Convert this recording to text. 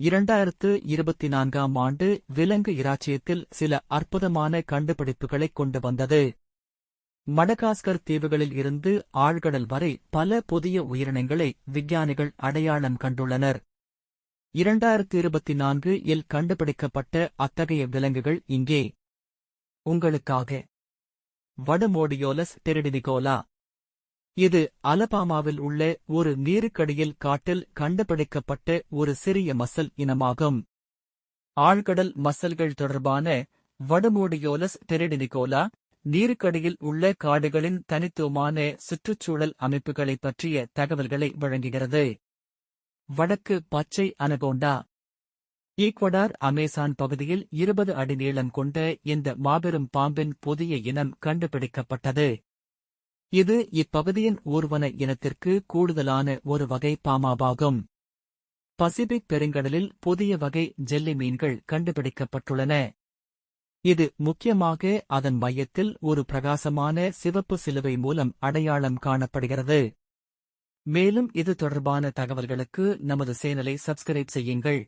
இரண்டாயிரத்து இருபத்தி நான்காம் ஆண்டு விலங்கு இராச்சியத்தில் சில அற்புதமான கண்டுபிடிப்புகளைக் கொண்டு வந்தது. மடகாஸ்கர் தீவுகளில் இருந்து ஆழ்கடல் வரை பல புதிய உயிரினங்களை விஞ்ஞானிகள் அடையாளம் கண்டுள்ளனர். இரண்டாயிரத்து இருபத்தி நான்கு இல் கண்டுபிடிக்கப்பட்ட அத்தகைய விலங்குகள் இங்கே. உங்களுக்காக. வடமோடியோலஸ் டெரிடினிகோலா. இது அலபாமாவில் உள்ள ஒரு நீருக்கடியில் காட்டில் கண்டுபிடிக்கப்பட்ட ஒரு சிறிய மசல் இனமாகும். ஆழ்கடல் மசல்கள் தொடர்பான வடமோடியோலஸ் டெரிடினிகோலா நீருக்கடியில் உள்ள காடுகளின் தனித்துவமான சுற்றுச்சூழல் அமைப்புகளைப் பற்றிய தகவல்களை வழங்குகிறது. வடக்கு பச்சை அனகோண்டா. ஈக்வடார் அமேசான் பகுதியில் இருபது அடி நீளம் கொண்ட இந்த மாபெரும் பாம்பின் புதிய இனம் கண்டுபிடிக்கப்பட்டது. இது இப்பகுதியின் ஊர்வன இனத்திற்கு கூடுதலான ஒரு வகை பாமாவாகும் பசிபிக் பெருங்கடலில் புதிய வகை ஜெல்லி மீன்கள் கண்டுபிடிக்கப்பட்டுள்ளன. இது முக்கியமாக அதன் மையத்தில் ஒரு பிரகாசமான சிவப்பு சிலுவை மூலம் அடையாளம் காணப்படுகிறது. மேலும் இது தொடர்பான தகவல்களுக்கு நமது சேனலை சப்ஸ்கிரைப் செய்யுங்கள்.